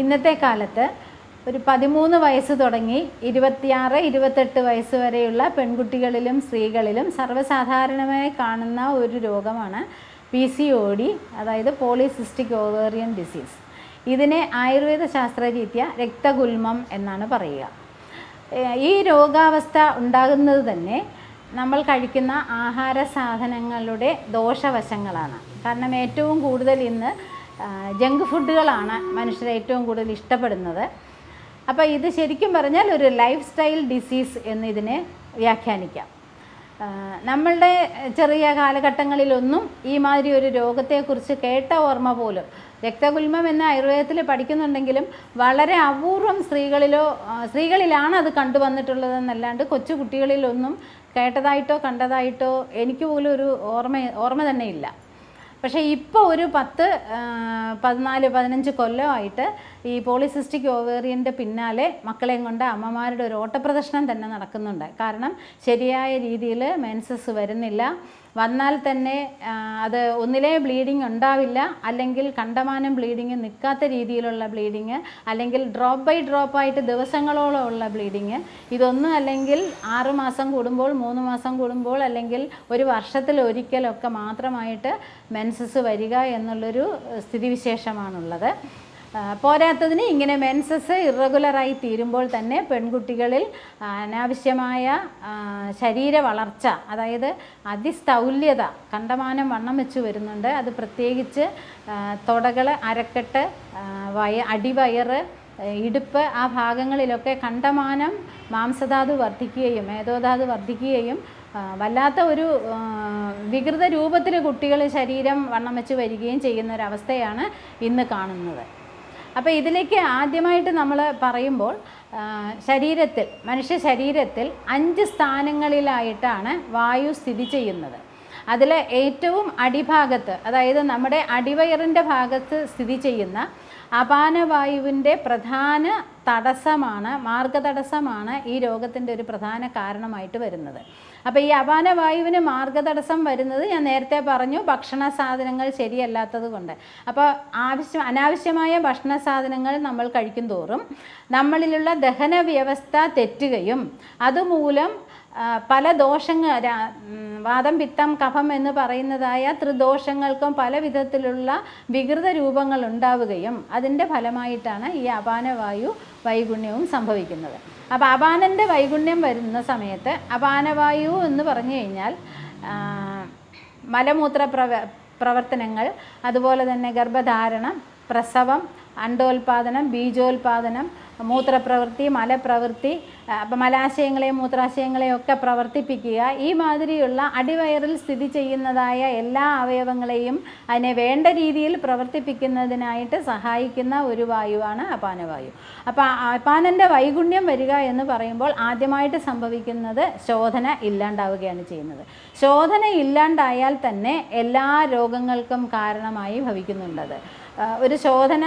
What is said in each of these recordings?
ഇന്നത്തെ കാലത്ത് ഒരു പതിമൂന്ന് വയസ്സ് തുടങ്ങി ഇരുപത്തിയാറ് ഇരുപത്തെട്ട് വയസ്സ് വരെയുള്ള പെൺകുട്ടികളിലും സ്ത്രീകളിലും സർവസാധാരണമായി കാണുന്ന ഒരു രോഗമാണ് പി സി ഒ ഡി അതായത് പോളിസിസ്റ്റിക് ഓവേറിയൻ ഡിസീസ് ഇതിനെ ആയുർവേദ ശാസ്ത്രരീത്യ രക്തഗുൽമം എന്നാണ് പറയുക. ഈ രോഗാവസ്ഥ ഉണ്ടാകുന്നത് തന്നെ നമ്മൾ കഴിക്കുന്ന ആഹാര സാധനങ്ങളുടെ ദോഷവശങ്ങളാണ്. കാരണം ഏറ്റവും കൂടുതൽ ഇന്ന് ജങ്ക് ഫുഡുകളാണ് മനുഷ്യർ ഏറ്റവും കൂടുതൽ ഇഷ്ടപ്പെടുന്നത്. അപ്പോൾ ഇത് ശരിക്കും പറഞ്ഞാൽ ഒരു ലൈഫ് സ്റ്റൈൽ ഡിസീസ് എന്ന് ഇതിനെ വ്യാഖ്യാനിക്കാം. നമ്മളുടെ ചെറിയ കാലഘട്ടങ്ങളിലൊന്നും ഈ മാതിരി ഒരു രോഗത്തെക്കുറിച്ച് കേട്ട ഓർമ്മ പോലും രക്തഗുൽമം എന്ന ആയുർവേദത്തിൽ പഠിക്കുന്നുണ്ടെങ്കിലും വളരെ അപൂർവം സ്ത്രീകളിലോ സ്ത്രീകളിലാണ് അത് കണ്ടുവന്നിട്ടുള്ളതെന്നല്ലാണ്ട് കൊച്ചു കുട്ടികളിലൊന്നും കേട്ടതായിട്ടോ കണ്ടതായിട്ടോ എനിക്ക് പോലും ഒരു ഓർമ്മ ഓർമ്മ തന്നെ ഇല്ല പക്ഷേ ഇപ്പോൾ ഒരു പത്ത് പതിനാല് പതിനഞ്ച് കൊല്ലമായിട്ട് ഈ പോളിസിസ്റ്റിക് ഓവേറിയന്റെ പിന്നാലെ മക്കളെയും കൊണ്ട് അമ്മമാരുടെ ഒരു ഓട്ടപ്രദർശനം തന്നെ നടക്കുന്നുണ്ട്. കാരണം ശരിയായ രീതിയിൽ മെൻസസ് വരുന്നില്ല. വന്നാൽ തന്നെ അത് ഒന്നിലേ ബ്ലീഡിങ് ഉണ്ടാവില്ല. അല്ലെങ്കിൽ കണ്ടമാനം ബ്ലീഡിങ് നിൽക്കാത്ത രീതിയിലുള്ള ബ്ലീഡിങ് അല്ലെങ്കിൽ ഡ്രോപ്പ് ബൈ ഡ്രോപ്പ് ആയിട്ട് ദിവസങ്ങളോളം ഉള്ള ബ്ലീഡിങ്. ഇതൊന്നും അല്ലെങ്കിൽ ആറുമാസം കൂടുമ്പോൾ മൂന്ന് മാസം കൂടുമ്പോൾ അല്ലെങ്കിൽ ഒരു വർഷത്തിൽ ഒരിക്കലൊക്കെ മാത്രമായിട്ട് മെൻസസ് വരിക എന്നുള്ളൊരു സ്ഥിതിവിശേഷമാണുള്ളത്. പോരാത്തതിന് ഇങ്ങനെ മെൻസസ് ഇറഗുലറായി തീരുമ്പോൾ തന്നെ പെൺകുട്ടികളിൽ അനാവശ്യമായ ശരീര വളർച്ച അതായത് അതിസ്ഥൗല്യത കണ്ടമാനം വണ്ണം വെച്ച് വരുന്നുണ്ട്. അത് പ്രത്യേകിച്ച് തുടകൾ അരക്കെട്ട് വയ അടിവയറ് ഇടുപ്പ് ആ ഭാഗങ്ങളിലൊക്കെ കണ്ടമാനം മാംസധാതു വർദ്ധിക്കുകയും മേധോധാതു വർദ്ധിക്കുകയും വല്ലാത്ത ഒരു വികൃത രൂപത്തിൽ കുട്ടികൾ ശരീരം വണ്ണം വെച്ച് വരികയും ചെയ്യുന്ന ഒരവസ്ഥയാണ് ഇന്ന് കാണുന്നത്. അപ്പോൾ ഇതിലേക്ക് ആദ്യമായിട്ട് നമ്മൾ പറയുമ്പോൾ ശരീരത്തിൽ മനുഷ്യ ശരീരത്തിൽ അഞ്ച് സ്ഥാനങ്ങളിലായിട്ടാണ് വായു സ്ഥിതി ചെയ്യുന്നത്. അതിൽ ഏറ്റവും അടിഭാഗത്ത് അതായത് നമ്മുടെ അടിവയറിന്റെ ഭാഗത്ത് സ്ഥിതി ചെയ്യുന്ന അപാനവായുവിന്റെ പ്രധാന തടസ്സമാണ് മാർഗതടസ്സമാണ് ഈ രോഗത്തിന്റെ ഒരു പ്രധാന കാരണമായിട്ട് വരുന്നത്. അപ്പോൾ ഈ അപാനവായുവിന് മാർഗതടസ്സം വരുന്നത് ഞാൻ നേരത്തെ പറഞ്ഞു ഭക്ഷണ സാധനങ്ങൾ ശരിയല്ലാത്തത് കൊണ്ട്. അപ്പോൾ ആവശ്യം അനാവശ്യമായ ഭക്ഷണ സാധനങ്ങൾ നമ്മൾ കഴിക്കും തോറും നമ്മളിലുള്ള ദഹന വ്യവസ്ഥ തെറ്റുകയും അതുമൂലം പല ദോഷങ്ങൾ വാദം പിത്തം കഫം എന്ന് പറയുന്നതായ ത്രിദോഷങ്ങൾക്കും പല വിധത്തിലുള്ള വികൃത രൂപങ്ങൾ ഉണ്ടാവുകയും അതിന്റെ ഫലമായിട്ടാണ് ഈ അപാനവായു വൈഗുണ്യവും സംഭവിക്കുന്നത്. അപ്പോൾ അപാനന്റെ വൈഗുണ്യം വരുന്ന സമയത്ത് അപാനവായു എന്ന് പറഞ്ഞു കഴിഞ്ഞാൽ മലമൂത്ര പ്രവ പ്രവർത്തനങ്ങൾ അതുപോലെ തന്നെ ഗർഭധാരണം പ്രസവം അണ്ടോൽപാദനം ബീജോൽപാദനം മൂത്രപ്രവൃത്തി മലപ്രവൃത്തി അപ്പം മലാശയങ്ങളെയും മൂത്രാശയങ്ങളെയും ഒക്കെ പ്രവർത്തിപ്പിക്കുക. ഈ മാതിരിയുള്ള അടിവയറിൽ സ്ഥിതി ചെയ്യുന്നതായ എല്ലാ അവയവങ്ങളെയും അതിനെ വേണ്ട രീതിയിൽ പ്രവർത്തിപ്പിക്കുന്നതിനായിട്ട് സഹായിക്കുന്ന ഒരു വായുവാണ് അപാനവായു. അപ്പോൾ അപാനന്റെ വൈകുണ്യം വരിക എന്ന് പറയുമ്പോൾ ആദ്യമായിട്ട് സംഭവിക്കുന്നത് ശോധന ഇല്ലാണ്ടാവുകയാണ് ചെയ്യുന്നത്. ശോധന ഇല്ലാണ്ടായാൽ തന്നെ എല്ലാ രോഗങ്ങൾക്കും കാരണമായി ഭവിക്കുന്നുണ്ടത് ഒരു ശോധന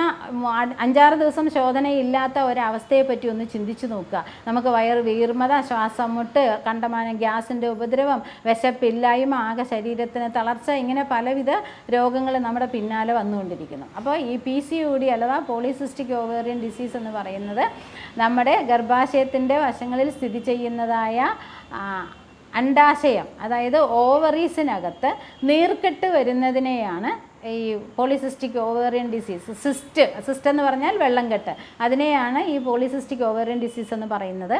അഞ്ചാറ് ദിവസം ശോധനയില്ലാത്ത ഒരവസ്ഥയെപ്പറ്റി ഒരവസ്ഥയെ പറ്റി ഒന്ന് ചിന്തിച്ചു നോക്കുക. നമുക്ക് വയറ് വീർമത ശ്വാസം മുട്ട് കണ്ടമാനം ഗ്യാസിന്റെ ഉപദ്രവം വിശപ്പില്ലായ്മ ആകെ ശരീരത്തിന് തളർച്ച ഇങ്ങനെ പലവിധ രോഗങ്ങൾ നമ്മുടെ പിന്നാലെ വന്നുകൊണ്ടിരിക്കുന്നു. അപ്പോൾ ഈ പി സി ഒ ഡി അഥവാ പോളിസിസ്റ്റിക് ഓവേറിയൻ ഡിസീസ് എന്ന് പറയുന്നത് നമ്മുടെ ഗർഭാശയത്തിന്റെ വശങ്ങളിൽ സ്ഥിതി ചെയ്യുന്നതായ അണ്ടാശയം അതായത് ഓവറീസിനകത്ത് നീർക്കെട്ട് വരുന്നതിനെയാണ് ഈ polycystic ovarian disease cyst cyst എന്ന് പറഞ്ഞാൽ വെള്ളംകെട്ട്. അതിനെയാണ് ഈ പോളിസിസ്റ്റിക് ഓവേറിയൻ ഡിസീസ് എന്ന് പറയുന്നത്.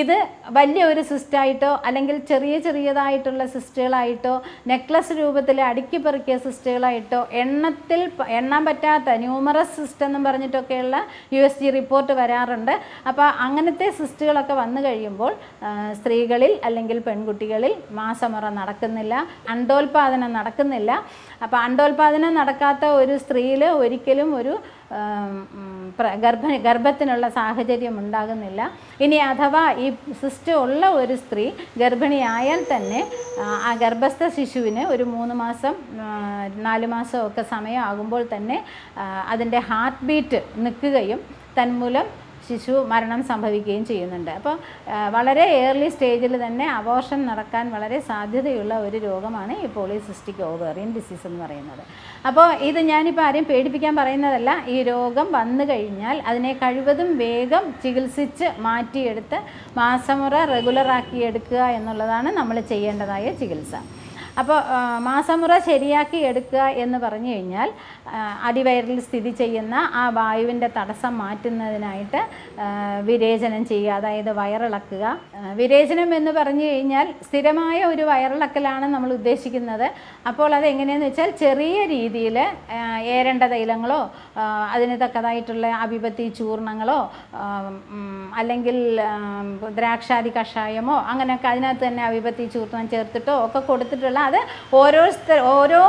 ഇത് വലിയ ഒരു സിസ്റ്റായിട്ടോ അല്ലെങ്കിൽ ചെറിയ ചെറിയതായിട്ടുള്ള സിസ്റ്റുകളായിട്ടോ നെക്ലസ് രൂപത്തിൽ അടുക്കി പെറുക്കിയ സിസ്റ്റുകളായിട്ടോ എണ്ണത്തിൽ എണ്ണാൻ പറ്റാത്ത ന്യൂമറസ് സിസ്റ്റ് എന്നും പറഞ്ഞിട്ടൊക്കെയുള്ള യു എസ് ജി റിപ്പോർട്ട് വരാറുണ്ട്. അപ്പോൾ അങ്ങനത്തെ സിസ്റ്റുകളൊക്കെ വന്നു കഴിയുമ്പോൾ സ്ത്രീകളിൽ അല്ലെങ്കിൽ പെൺകുട്ടികളിൽ മാസമുറ നടക്കുന്നില്ല അണ്ടോൽപാദനം നടക്കുന്നില്ല. അപ്പോൾ അണ്ടോൽപാദനം നടക്കാത്ത ഒരു സ്ത്രീയിൽ ഒരിക്കലും ഒരു ഗർഭ ഗർഭത്തിനുള്ള സാഹചര്യം ഉണ്ടാകുന്നില്ല. ഇനി അഥവാ ഈ സിസ്റ്റ് ഉള്ള ഒരു സ്ത്രീ ഗർഭിണിയായാൽ തന്നെ ആ, ഗർഭസ്ഥ ശിശുവിന് ഒരു മൂന്ന് മാസം നാല് മാസം ഒക്കെ സമയമാകുമ്പോൾ തന്നെ അതിന്റെ ഹാർട്ട് ബീറ്റ് നിൽക്കുകയും തന്മൂലം ശിശു മരണം സംഭവിക്കുകയും ചെയ്യുന്നുണ്ട്. അപ്പോൾ വളരെ ഏർലി സ്റ്റേജിൽ തന്നെ അബോർഷൻ നടക്കാൻ വളരെ സാധ്യതയുള്ള ഒരു രോഗമാണ് ഈ പോളിസിസ്റ്റിക് ഓവേറിയൻ ഡിസീസ് എന്ന് പറയുന്നത്. അപ്പോൾ ഇത് ഞാനിപ്പോൾ ആരെയും പേടിപ്പിക്കാൻ പറയുന്നതല്ല. ഈ രോഗം വന്നു കഴിഞ്ഞാൽ അതിനെ കഴിവതും വേഗം ചികിത്സിച്ച് മാറ്റിയെടുത്ത് മാസമുറ റെഗുലറാക്കി എടുക്കുക എന്നുള്ളതാണ് നമ്മൾ ചെയ്യേണ്ടതായ ചികിത്സ. അപ്പോൾ മാസമുറ ശരിയാക്കി എടുക്കുക എന്ന് പറഞ്ഞു കഴിഞ്ഞാൽ അടിവയറിൽ സ്ഥിതി ചെയ്യുന്ന ആ വായുവിന്റെ തടസ്സം മാറ്റുന്നതിനായിട്ട് വിരേചനം ചെയ്യുക അതായത് വയറിളക്കുക. വിരേചനം എന്ന് പറഞ്ഞു കഴിഞ്ഞാൽ സ്ഥിരമായ ഒരു വയറിളക്കലാണ് നമ്മൾ ഉദ്ദേശിക്കുന്നത്. അപ്പോൾ അത് എങ്ങനെയെന്ന് വെച്ചാൽ ചെറിയ രീതിയിൽ ഏരണ്ട തൈലങ്ങളോ അതിന് തക്കതായിട്ടുള്ള അഭിപത്തി ചൂർണങ്ങളോ അല്ലെങ്കിൽ ദ്രാക്ഷാദി കഷായമോ അങ്ങനെയൊക്കെ അതിനകത്ത് തന്നെ അഭിപത്തി ചൂർണം ചേർത്തിട്ടോ ഒക്കെ കൊടുത്തിട്ടുള്ള അത് ഓരോ ഓരോ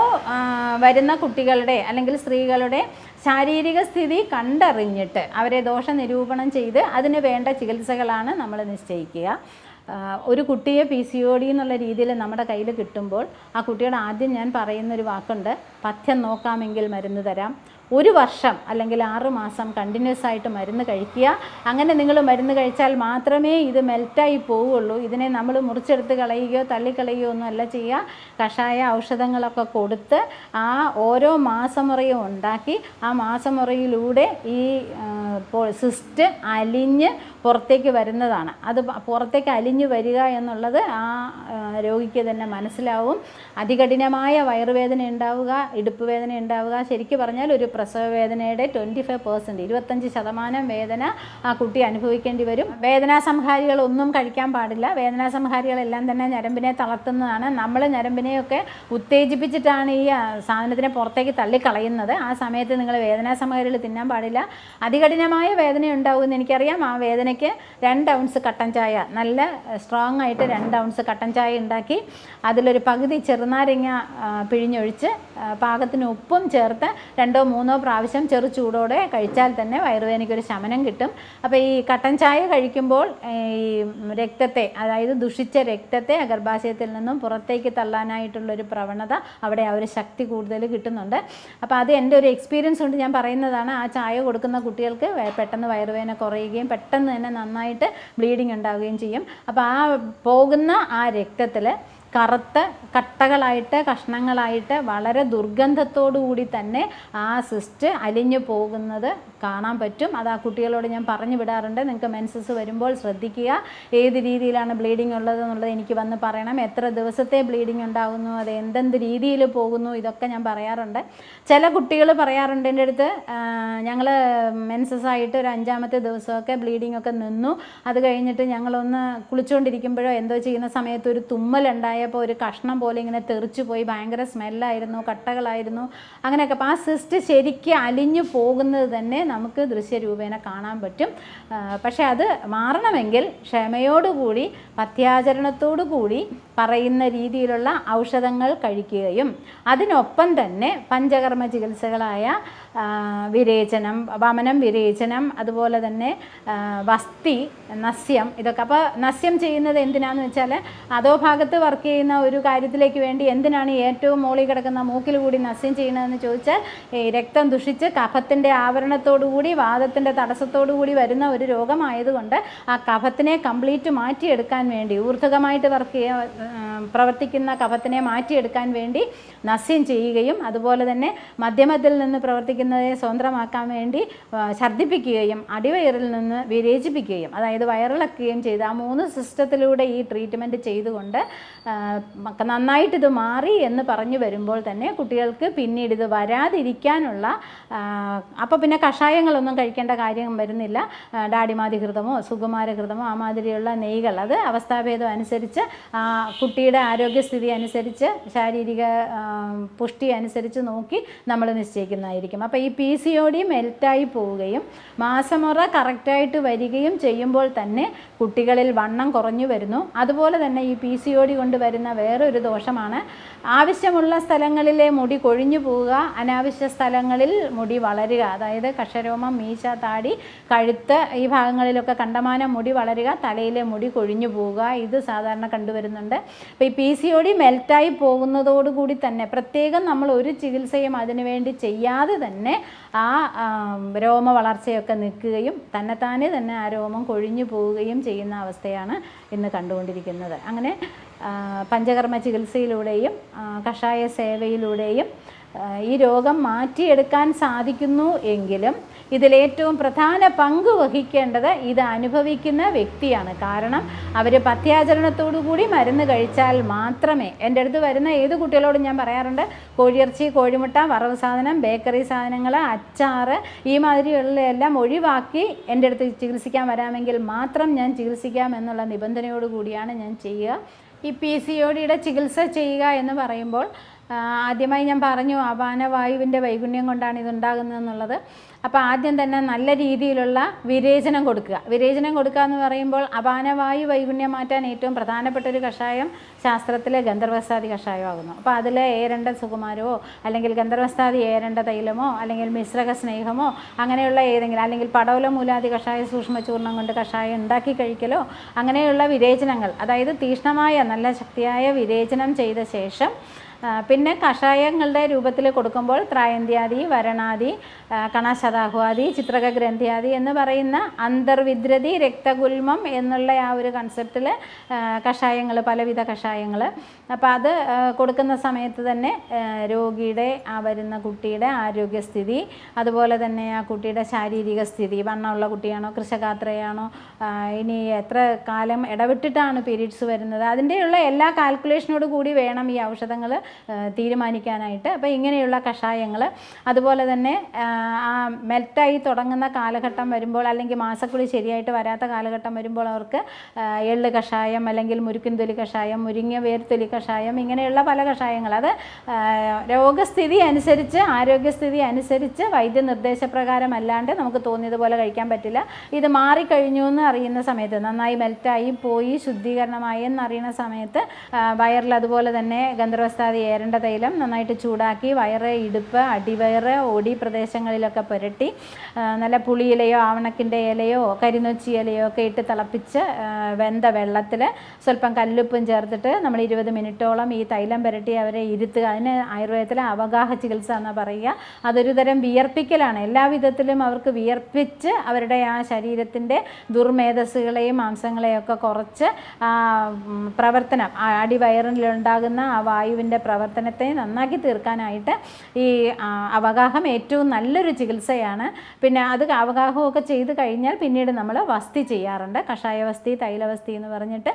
വരുന്ന കുട്ടികളുടെ അല്ലെങ്കിൽ സ്ത്രീകളുടെ ശാരീരിക സ്ഥിതി കണ്ടറിഞ്ഞിട്ട് അവരെ ദോഷ നിരൂപണം ചെയ്ത് അതിന് വേണ്ട ചികിത്സകളാണ് നമ്മൾ നിശ്ചയിക്കുക. ഒരു കുട്ടിയെ പി സി ഒ ഡി എന്നുള്ള രീതിയിൽ നമ്മുടെ കയ്യിൽ കിട്ടുമ്പോൾ ആ കുട്ടിയുടെ ആദ്യം ഞാൻ പറയുന്നൊരു വാക്കുണ്ട് പഥ്യം നോക്കാമെങ്കിൽ മരുന്ന് തരാം. ഒരു വർഷം അല്ലെങ്കിൽ ആറ് മാസം കണ്ടിന്യൂസ് ആയിട്ട് മരുന്ന് കഴിക്കുക. അങ്ങനെ നിങ്ങൾ മരുന്ന് കഴിച്ചാൽ മാത്രമേ ഇത് മെൽറ്റായി പോവുള്ളൂ ഇതിനെ നമ്മൾ മുറിച്ചെടുത്ത് കളയുകയോ തള്ളിക്കളയുകയോ ഒന്നും അല്ല ചെയ്യുക. കഷായ ഔഷധങ്ങളൊക്കെ കൊടുത്ത് ആ ഓരോ മാസമുറയും ഉണ്ടാക്കി ആ മാസമുറയിലൂടെ ഈ സിസ്റ്റ് അലിഞ്ഞ് പുറത്തേക്ക് വരുന്നതാണ്. അത് പുറത്തേക്ക് അലിഞ്ഞു വരിക എന്നുള്ളത് ആ രോഗിക്ക് തന്നെ മനസ്സിലാവും. അതികഠിനമായ വയറുവേദന ഉണ്ടാവുക ഇടുപ്പ് വേദന ഉണ്ടാവുക ശരിക്കും പറഞ്ഞാൽ ഒരു പ്രസവ വേദനയുടെ ട്വന്റി ഫൈവ് പെർസെന്റ് ഇരുപത്തഞ്ച് ശതമാനം വേദന ആ കുട്ടി അനുഭവിക്കേണ്ടി വരും. വേദനാ സംഹാരികളൊന്നും കഴിക്കാൻ പാടില്ല. വേദനാ സംഹാരികളെല്ലാം തന്നെ ഞരമ്പിനെ തളർത്തുന്നതാണ്. നമ്മൾ ഞരമ്പിനെയൊക്കെ ഉത്തേജിപ്പിച്ചിട്ടാണ് ഈ സാധനത്തിനെ പുറത്തേക്ക് തള്ളിക്കളയുന്നത്. ആ സമയത്ത് നിങ്ങൾ വേദനാ സംഹാരികൾ തിന്നാൻ പാടില്ല. അതികഠിനമായ വേദന ഉണ്ടാവുമെന്ന് എനിക്കറിയാം. ആ വേദനയ്ക്ക് രണ്ട് ഔൺസ് കട്ടൻ ചായ നല്ല സ്ട്രോങ് ആയിട്ട് രണ്ട് ഔൺസ് കട്ടൻ ചായ ഉണ്ടാക്കി. അതിലൊരു പകുതി ചെറുനാരങ്ങ പിഴിഞ്ഞൊഴിച്ച് പാകത്തിന് ഉപ്പും ചേർത്ത് രണ്ടോ മൂന്നോ പ്രാവശ്യം ചെറു ചൂടോടെ കഴിച്ചാൽ തന്നെ വയറുവേദനയ്ക്ക് ഒരു ശമനം കിട്ടും. അപ്പോൾ ഈ കട്ടൻ ചായ കഴിക്കുമ്പോൾ ഈ രക്തത്തെ അതായത് ദുഷിച്ച രക്തത്തെ ഗർഭാശയത്തിൽ നിന്നും പുറത്തേക്ക് തള്ളാനായിട്ടുള്ളൊരു പ്രവണത അവിടെ ആ ഒരു ശക്തി കൂടുതൽ കിട്ടുന്നുണ്ട്. അപ്പോൾ അത് എന്റെ ഒരു എക്സ്പീരിയൻസ് കൊണ്ട് ഞാൻ പറയുന്നതാണ്. ആ ചായ കൊടുക്കുന്ന കുട്ടികൾക്ക് പെട്ടെന്ന് വയറുവേദന കുറയുകയും പെട്ടെന്ന് തന്നെ നന്നായിട്ട് ബ്ലീഡിങ് ഉണ്ടാവുകയും ചെയ്യും. അപ്പോൾ ആ പോകുന്ന ആ രക്തത്തിൽ കറുത്ത കട്ടകളായിട്ട് കഷ്ണങ്ങളായിട്ട് വളരെ ദുർഗന്ധത്തോടു കൂടി തന്നെ ആ സിസ്റ്റ് അലിഞ്ഞു പോകുന്നത് കാണാൻ പറ്റും. അത് ആ കുട്ടികളോട് ഞാൻ പറഞ്ഞു വിടാറുണ്ട്. നിങ്ങൾക്ക് മെൻസസ് വരുമ്പോൾ ശ്രദ്ധിക്കുക. ഏത് രീതിയിലാണ് ബ്ലീഡിംഗ് ഉള്ളത് എന്നുള്ളത് എനിക്ക് വന്ന് പറയണം. എത്ര ദിവസത്തെ ബ്ലീഡിംഗ് ഉണ്ടാകുന്നു അത് എന്തെന്ത് രീതിയിൽ പോകുന്നു ഇതൊക്കെ ഞാൻ പറയാറുണ്ട്. ചില കുട്ടികൾ പറയാറുണ്ട് എന്റെ അടുത്ത് ഞങ്ങൾ മെൻസസ് ആയിട്ട് ഒരു അഞ്ചാമത്തെ ദിവസമൊക്കെ ബ്ലീഡിംഗ് ഒക്കെ നിന്നു. അത് കഴിഞ്ഞിട്ട് ഞങ്ങളൊന്ന് കുളിച്ചുകൊണ്ടിരിക്കുമ്പോഴോ എന്തോ ചെയ്യുന്ന സമയത്ത് ഒരു തുമ്മലുണ്ടായപ്പോൾ ഒരു കഷ്ണം പോലെ ഇങ്ങനെ തെറിച്ചു പോയി. ഭയങ്കര സ്മെല്ലായിരുന്നു കട്ടകളായിരുന്നു. അങ്ങനെയൊക്കെ. അപ്പോൾ ആ സിസ്റ്റ് ശരിക്കും അലിഞ്ഞു പോകുന്നത് തന്നെ നമുക്ക് ദൃശ്യരൂപേണ കാണാൻ പറ്റും. പക്ഷെ അത് മാറണമെങ്കിൽ ക്ഷമയോടുകൂടി പഥ്യാചരണത്തോടു കൂടി പറയുന്ന രീതിയിലുള്ള ഔഷധങ്ങൾ കഴിക്കുകയും അതിനൊപ്പം തന്നെ പഞ്ചകർമ്മ ചികിത്സകളായ വിരേചനം വമനം വിരേചനം അതുപോലെ തന്നെ വസ്തി നസ്യം ഇതൊക്കെ. അപ്പോൾ നസ്യം ചെയ്യുന്നത് എന്തിനാന്ന് വെച്ചാൽ അതോ ഭാഗത്ത് വർക്ക് ചെയ്യുന്ന ഒരു കാര്യത്തിലേക്ക് വേണ്ടി എന്തിനാണ് ഏറ്റവും മോളി കിടക്കുന്ന മൂക്കിൽ കൂടി നസ്യം ചെയ്യുന്നതെന്ന് ചോദിച്ചാൽ ഈ രക്തം ദുഷിച്ച് കഫത്തിന്റെ ആവരണത്തോടുകൂടി വാദത്തിന്റെ തടസ്സത്തോടുകൂടി വരുന്ന ഒരു രോഗമായതുകൊണ്ട് ആ കഫത്തിനെ കംപ്ലീറ്റ് മാറ്റിയെടുക്കാൻ വേണ്ടി ഊർധകമായിട്ട് വർക്ക് ചെയ്യുക പ്രവർത്തിക്കുന്ന കഫത്തിനെ മാറ്റിയെടുക്കാൻ വേണ്ടി നസ്യം ചെയ്യുകയും അതുപോലെ തന്നെ മധ്യമത്തിൽ നിന്ന് പ്രവർത്തിക്കുന്നതിനെ സ്വതന്ത്രമാക്കാൻ വേണ്ടി ഛർദ്ദിപ്പിക്കുകയും അടിവയറിൽ നിന്ന് വിരേചിപ്പിക്കുകയും അതായത് വയറിളക്കുകയും ചെയ്ത് ആ മൂന്ന് സിസ്റ്റത്തിലൂടെ ഈ ട്രീറ്റ്മെന്റ് ചെയ്തുകൊണ്ട് ആ, മക്ക- നന്നായിട്ട് ഇത് മാറി എന്ന് പറഞ്ഞു വരുമ്പോൾ തന്നെ കുട്ടികൾക്ക് പിന്നീട് ഇത് വരാതിരിക്കാനുള്ള അപ്പോൾ പിന്നെ കഷായങ്ങളൊന്നും കഴിക്കേണ്ട കാര്യം വരുന്നില്ല. ആ, ഡാഡിമാതിഘൃതമോ സുകുമാരഘൃതമോ ആ മാതിരിയുള്ള നെയ്കൾ. അത് അവസ്ഥാഭേദം അനുസരിച്ച് കുട്ടിയുടെ ആരോഗ്യസ്ഥിതി അനുസരിച്ച് ശാരീരിക പുഷ്ടി അനുസരിച്ച് നോക്കി നമ്മൾ നിശ്ചയിക്കുന്നതായിരിക്കും. അപ്പോൾ ഈ പി സി ഒ ഡി മെൽറ്റായി പോവുകയും മാസമുറ കറക്റ്റായിട്ട് വരികയും ചെയ്യുമ്പോൾ തന്നെ കുട്ടികളിൽ വണ്ണം കുറഞ്ഞു വരുന്നു. അതുപോലെ തന്നെ ഈ പി സി ഒ ഡി കൊണ്ട് വരുന്ന വേറൊരു ദോഷമാണ്. ആവശ്യമുള്ള സ്ഥലങ്ങളിലെ മുടി കൊഴിഞ്ഞു പോവുക അനാവശ്യ സ്ഥലങ്ങളിൽ മുടി വളരുക. അതായത് കഷരോമം മീശ താടി കഴുത്ത് ഈ ഭാഗങ്ങളിലൊക്കെ കണ്ടമാനം മുടി വളരുക തലയിലെ മുടി കൊഴിഞ്ഞു പോവുക ഇത് സാധാരണ കണ്ടുവരുന്നുണ്ട്. അപ്പോൾ ഈ പി സി ഒ ഡി മെൽറ്റായി പോകുന്നതോടുകൂടി തന്നെ പ്രത്യേകം നമ്മൾ ഒരു ചികിത്സയും അതിനുവേണ്ടി ചെയ്യാതെ തന്നെ തന്നെ ആ രോമ വളർച്ചയൊക്കെ നിൽക്കുകയും തന്നെത്താനെ തന്നെ ആ രോമം കൊഴിഞ്ഞു പോവുകയും ചെയ്യുന്ന അവസ്ഥയാണ് ഇന്ന് കണ്ടുകൊണ്ടിരിക്കുന്നത്. അങ്ങനെ പഞ്ചകർമ്മ ചികിത്സയിലൂടെയും കഷായ സേവയിലൂടെയും ഈ രോഗം മാറ്റിയെടുക്കാൻ സാധിക്കുന്നു എങ്കിലും ഇതിലേറ്റവും പ്രധാന പങ്ക് വഹിക്കേണ്ടത് ഇത് അനുഭവിക്കുന്ന വ്യക്തിയാണ്. കാരണം അവർ കൂടി മരുന്ന് കഴിച്ചാൽ മാത്രമേ എന്റെ അടുത്ത് വരുന്ന ഏത് കുട്ടികളോടും ഞാൻ പറയാറുണ്ട് കോഴിയിറച്ചി കോഴിമുട്ട വറവ് സാധനം ബേക്കറി സാധനങ്ങൾ അച്ചാറ് ഈ മാതിരിയുള്ള ഒഴിവാക്കി എന്റെ അടുത്ത് ചികിത്സിക്കാൻ വരാമെങ്കിൽ മാത്രം ഞാൻ ചികിത്സിക്കാം എന്നുള്ള നിബന്ധനയോടുകൂടിയാണ് ഞാൻ ചെയ്യുക. ഈ പി സി ഒ ഡിയുടെ ചികിത്സ ചെയ്യുക എന്ന് പറയുമ്പോൾ ആദ്യമായി ഞാൻ പറഞ്ഞു അപാനവായുവിന്റെ വൈഗുണ്യം കൊണ്ടാണ് ഇതുണ്ടാകുന്നതെന്നുള്ളത്. അപ്പോൾ ആദ്യം തന്നെ നല്ല രീതിയിലുള്ള വിരേചനം കൊടുക്കുക. വിരേചനം കൊടുക്കുക എന്ന് പറയുമ്പോൾ അപാനവായു വൈഗുണ്യം മാറ്റാൻ ഏറ്റവും പ്രധാനപ്പെട്ട ഒരു കഷായം ശാസ്ത്രത്തിലെ ഗന്ധർവസ്ഥാതി കഷായമാകുന്നു. അപ്പോൾ അതിൽ ഏരണ്ട സുകുമാരമോ അല്ലെങ്കിൽ ഗന്ധർവസ്ഥാതി ഏരണ്ട തൈലമോ അല്ലെങ്കിൽ മിശ്രക സ്നേഹമോ അങ്ങനെയുള്ള ഏതെങ്കിലും അല്ലെങ്കിൽ പടവല മൂലാദി കഷായ സൂക്ഷ്മചൂർണം കൊണ്ട് കഷായം ഉണ്ടാക്കി കഴിക്കലോ അങ്ങനെയുള്ള വിരേചനങ്ങൾ അതായത് തീഷ്ണമായ നല്ല ശക്തിയായ വിരേചനം ചെയ്ത ശേഷം പിന്നെ കഷായങ്ങളുടെ രൂപത്തിൽ കൊടുക്കുമ്പോൾ ത്രായന്ത്യാദി വരണാദി ആ, ചിത്രക ഗ്രന്ഥിയാദി എന്ന് പറയുന്ന അന്തർവിദ്രതി രക്തഗുൽമം എന്നുള്ള ആ ഒരു കൺസെപ്റ്റിൽ കഷായങ്ങൾ പലവിധ കഷായങ്ങൾ അപ്പോൾ അത് കൊടുക്കുന്ന സമയത്ത് തന്നെ രോഗിയുടെ ആ വരുന്ന കുട്ടിയുടെ ആരോഗ്യസ്ഥിതി അതുപോലെ തന്നെ ആ കുട്ടിയുടെ ശാരീരിക സ്ഥിതി വണ്ണമുള്ള കുട്ടിയാണോ കൃഷകാത്രയാണോ ഇനി എത്ര കാലം ഇടവിട്ടിട്ടാണ് പീരീഡ്സ് വരുന്നത് അതിന്റെയുള്ള എല്ലാ കാൽക്കുലേഷനോട് കൂടി വേണം ഈ ഔഷധങ്ങൾ തീരുമാനിക്കാനായിട്ട്. അപ്പോൾ ഇങ്ങനെയുള്ള കഷായങ്ങൾ അതുപോലെ തന്നെ ആ, മെൽറ്റായി തുടങ്ങുന്ന കാലഘട്ടം വരുമ്പോൾ അല്ലെങ്കിൽ മാസക്കുളി ശരിയായിട്ട് വരാത്ത കാലഘട്ടം വരുമ്പോൾ അവർക്ക് എള്ള് കഷായം അല്ലെങ്കിൽ മുരുക്കിൻ തൊലി കഷായം മുരിങ്ങ വേർതൊലി കഷായം ഇങ്ങനെയുള്ള പല കഷായങ്ങൾ. അത് രോഗസ്ഥിതി അനുസരിച്ച് ആരോഗ്യസ്ഥിതി അനുസരിച്ച് വൈദ്യ നിർദ്ദേശപ്രകാരം അല്ലാണ്ട് നമുക്ക് തോന്നിയതുപോലെ കഴിക്കാൻ പറ്റില്ല. ഇത് മാറിക്കഴിഞ്ഞു എന്ന് അറിയുന്ന സമയത്ത് നന്നായി മെൽറ്റായി പോയി ശുദ്ധീകരണമായി എന്നറിയുന്ന സമയത്ത് വയറിൽ അതുപോലെ തന്നെ ഗന്ധർവസ്ഥാതി ഏരണ്ട തൈലം നന്നായിട്ട് ചൂടാക്കി വയറ് ഇടുപ്പ് അടിവയറ് ഒടി പ്രദേശങ്ങളിലൊക്കെ പുരട്ടി നല്ല പുളിയിലയോ ആവണക്കിന്റെ ഇലയോ കരിനൊച്ചി ഇലയോ ഒക്കെ ഇട്ട് തിളപ്പിച്ച് വെന്ത വെള്ളത്തിൽ സ്വല്പം കല്ലുപ്പും ചേർത്തിട്ട് നമ്മൾ ഇരുപത് മിനിറ്റോളം ഈ തൈലം പുരട്ടി അവരെ ഇരുത്തുക. അതിന് ആയുർവേദത്തിലെ അവഗാഹ ചികിത്സ എന്ന് പറയുക. അതൊരു തരം വിയർപ്പിക്കലാണ്. എല്ലാ വിധത്തിലും അവർക്ക് വിയർപ്പിച്ച് അവരുടെ ആ ശരീരത്തിന്റെ ദുർമേധസ്സുകളെയും മാംസങ്ങളെയൊക്കെ കുറച്ച് പ്രവർത്തനം അടിവയറിലുണ്ടാകുന്ന ആ വായുവിന്റെ പ്രവർത്തനത്തെ നന്നാക്കി തീർക്കാനായിട്ട് ഈ അവഗാഹം ഏറ്റവും നല്ലൊരു ചികിത്സയാണ്. പിന്നെ അത് അവഗാഹമൊക്കെ ചെയ്ത് കഴിഞ്ഞാൽ പിന്നീട് നമ്മൾ വസ്തി ചെയ്യാറുണ്ട്. കഷായവസ്തി തൈലവസ്തി എന്ന് പറഞ്ഞിട്ട്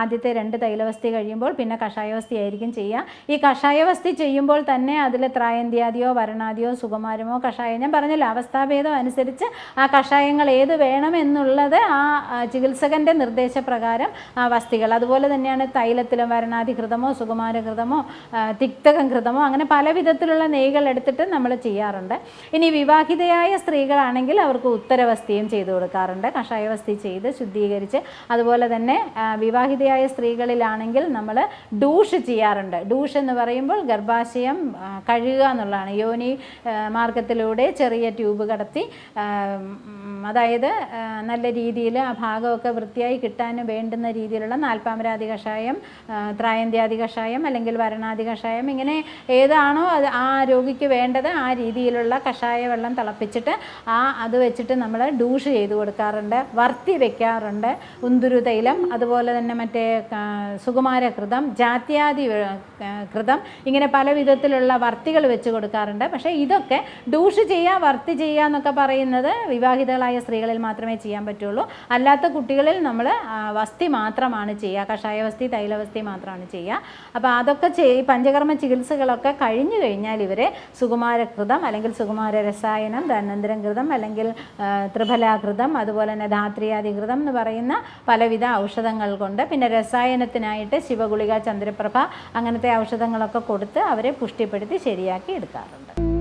ആദ്യത്തെ രണ്ട് തൈലവസ്തി കഴിയുമ്പോൾ പിന്നെ കഷായവസ്തി ആയിരിക്കും ചെയ്യുക. ഈ കഷായവസ്തി ചെയ്യുമ്പോൾ തന്നെ അതിൽ ത്രായന്ത്യാദിയോ വരണാദിയോ സുകുമാരമോ കഷായം ഞാൻ പറഞ്ഞല്ലോ അവസ്ഥാഭേദം അനുസരിച്ച് ആ കഷായങ്ങൾ ഏത് വേണമെന്നുള്ളത് ആ ചികിത്സകന്റെ നിർദ്ദേശപ്രകാരം ആ വസ്തികൾ അതുപോലെ തന്നെയാണ് തൈലത്തിലും വരണാധികൃതമോ സുകുമാരകൃതമോ തിക്തകം കൃതമോ? അങ്ങനെ പല വിധത്തിലുള്ള നെയ്കൾ എടുത്തിട്ട് നമ്മൾ ചെയ്യാറുണ്ട്. ഇനി വിവാഹിതയായ സ്ത്രീകളാണെങ്കിൽ അവർക്ക് ഉത്തരവസ്ഥയും ചെയ്തു കൊടുക്കാറുണ്ട്. കഷായവസ്തി ചെയ്ത് ശുദ്ധീകരിച്ച് അതുപോലെ തന്നെ വിവാഹിതയായ സ്ത്രീകളിലാണെങ്കിൽ നമ്മൾ ഡൂഷ് ചെയ്യാറുണ്ട്. ഡൂഷ് എന്ന് പറയുമ്പോൾ ഗർഭാശയം കഴുകുക എന്നുള്ളതാണ്. യോനി മാർഗത്തിലൂടെ ചെറിയ ട്യൂബ് കടത്തി അതായത് നല്ല രീതിയിൽ ആ ഭാഗമൊക്കെ വൃത്തിയായി കിട്ടാൻ വേണ്ടുന്ന രീതിയിലുള്ള നാൽപ്പാമരാതി കഷായം ത്രായന്ത്യാതി കഷായം അല്ലെങ്കിൽ വരണാദി കഷായം ഇങ്ങനെ ഏതാണോ അത് ആ രോഗിക്ക് വേണ്ടത് ആ രീതിയിലുള്ള കഷായ വെള്ളം തിളപ്പിച്ചിട്ട് ആ അത് വെച്ചിട്ട് നമ്മൾ ഡൂഷ് ചെയ്ത് കൊടുക്കാറുണ്ട് വർത്തി വെക്കാറുണ്ട്. ഉന്തുരു തൈലം അതുപോലെ തന്നെ മറ്റേ സുകുമാരകൃതം ജാത്യാദി കൃതം ഇങ്ങനെ പല വിധത്തിലുള്ള വർത്തികൾ വെച്ച് കൊടുക്കാറുണ്ട്. പക്ഷേ ഇതൊക്കെ ഡൂഷ് ചെയ്യുക വർത്തി ചെയ്യുക എന്നൊക്കെ പറയുന്നത് വിവാഹിതകളായ സ്ത്രീകളിൽ മാത്രമേ ചെയ്യാൻ പറ്റുള്ളൂ. അല്ലാത്ത കുട്ടികളിൽ നമ്മൾ വസ്തി മാത്രമാണ് ചെയ്യുക കഷായവസ്തി തൈലവസ്തി മാത്രമാണ് ചെയ്യുക അപ്പോൾ അതൊക്കെ ചെയ് പഞ്ചകർമ്മ ചികിത്സകളൊക്കെ കഴിഞ്ഞു കഴിഞ്ഞാൽ ഇവരെ സുകുമാരകൃതം അല്ലെങ്കിൽ സുകുമാര രസായനം ധന്വന്തരം കൃതം അല്ലെങ്കിൽ ത്രിഫലാകൃതം അതുപോലെ തന്നെ ധാത്രിയാദികൃതം എന്ന് പറയുന്ന പലവിധ ഔഷധങ്ങൾ കൊണ്ട് പിന്നെ രസായനത്തിനായിട്ട് ശിവഗുളിക ചന്ദ്രപ്രഭ അങ്ങനത്തെ ഔഷധങ്ങളൊക്കെ കൊടുത്ത് അവരെ പുഷ്ടിപ്പെടുത്തി ശരിയാക്കി എടുക്കാറുണ്ട്.